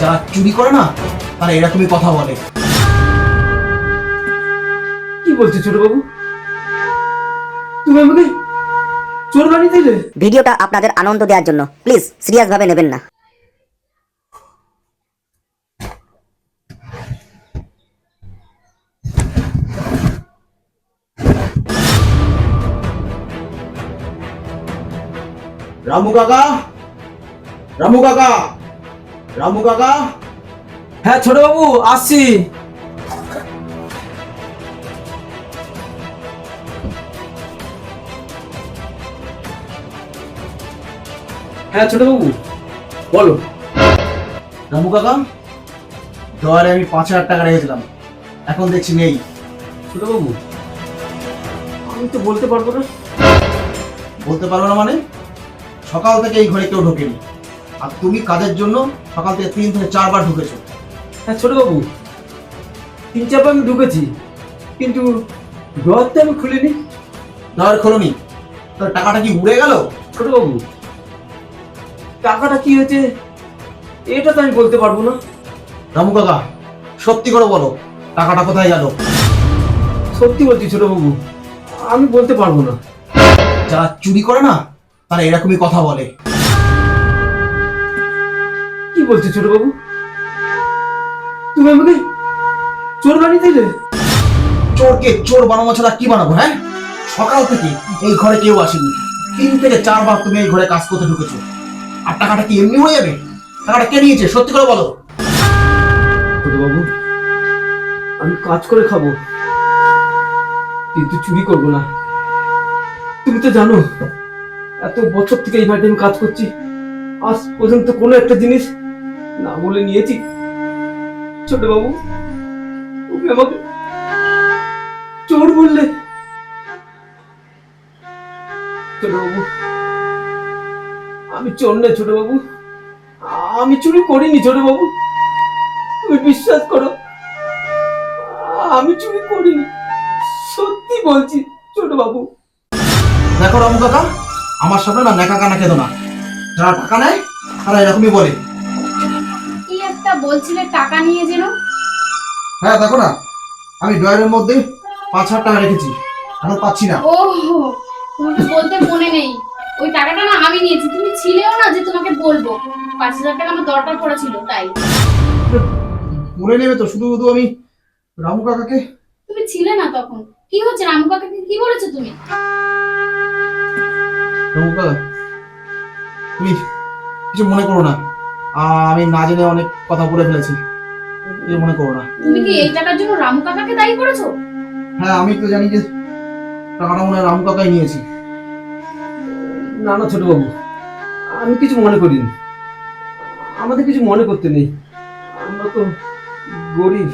যারা চুরি করে না তারা এরকমই কথা বলে। কি বলছো ছোট বাবু? তুমি আমাকে চোর বানিয়ে দিলে? ভিডিওটা আপনাদের আনন্দ দেওয়ার জন্য। প্লিজ সিরিয়াসভাবে নেবেন না। রামু কাকা? রামু কাকা? রামু কাকা? হ্যাঁ ছোট বাবু আসছি। হ্যাঁ ছোট বাবু বলো। রামু কাকা ডয়ারে আমি পাঁচ হাজার টাকা রেখেছিলাম। এখন দেখছি নেই। ছোট বাবু আমি তো বলতে পারব না। বলতে পারব না মানে? সকাল থেকে এই ঘরে কেউ ঢোকেনি। আর তুমি কাজের জন্য সকাল থেকে তিন থেকে চারবার ঢুকেছো। হ্যাঁ ছোট বাবু তিন চারবার আমি ঢুকেছি কিন্তু ডর তো আমি খুলিনি। ডয়ার খোলনি। তোর টাকাটা কি উড়ে গেল? ছোট বাবু টাকাটা কি হয়েছে এটা তো আমি বলতে পারব না। রামু কাকা সত্যি করে বলো টাকাটা কোথায় গেল? সত্যি বলছি ছোট বাবু আমি বলতে পারব না। যারা চুরি করে না তারা এরকমই কথা বলে। বলছো ছোট বাবু তুমি আমাকে চোর বানিয়ে দিলে? চোরকে চোর বানাবো ছাড়া কি বানাবো হ্যাঁ? সকাল থেকে এই ঘরে কেউ আসেনি। তিন থেকে চারবার তুমি এই ঘরে কাজ করতে ঢুকেছো। আর টাকাটা কি এমনি হয়ে যাবে? টাকাটা কে নিয়েছে সত্যি করে বলো। বাবু আমি কাজ করে খাব। কিন্তু চুরি করব না। তুমি তো জানো এত বছর থেকে এই বাড়িতে আমি কাজ করছি। আজ পর্যন্ত কোনো একটা জিনিস না বলে নিয়েছি। ছোট বাবু আমাকে চোর বললে। ছোট বাবু আমি চোর না ছোট বাবু আমি চুরি করিনি ছোট বাবু তুমি বিশ্বাস করো, আমি চুরি করিনি। সত্যি বলছি ছোট বাবু দেখো রামু কাকা, আমার সামনে না নেকা কানা খেতো না। যারা টাকা নেয়, তারা এরকমই বলে। কি বলছিলে টাকা নিয়ে যেন। হ্যাঁ দেখো না আমি ড্রয়ারের মধ্যে পাঁচ হাজার টাকা রেখেছি এখন পাচ্ছি না। ও তোমাকে বলতে মনে নেই। ওই টাকাটা না আমি নিয়েছি তুমি ছিলেও না যে তোমাকে বলব। পাঁচ হাজার টাকা আমার দরকার পড়েছিল তাই। মনে নেবে তো শুধু শুধু আমি রামু কাকাকে। তুমি ছিলে না তখন। কি হচ্ছে রামু কাকাকে কি বলেছ তুমি? রামু কাকা তুমি কিছু মনে করো না। আমি না জেনে অনেক কথা বলে ফেলেছি। এ মনে করো না। তুমি কি এই টাকার জন্য রামু কাকাকে দায়ী করেছ? হ্যাঁ আমি তো জানি যে টাকাটা মনে হয় রামু কাকাই নিয়েছি। না না ছোট বাবু আমি কিছু মনে করিনি। আমাদের কিছু মনে করতে নেই। আমরা তো গরিব।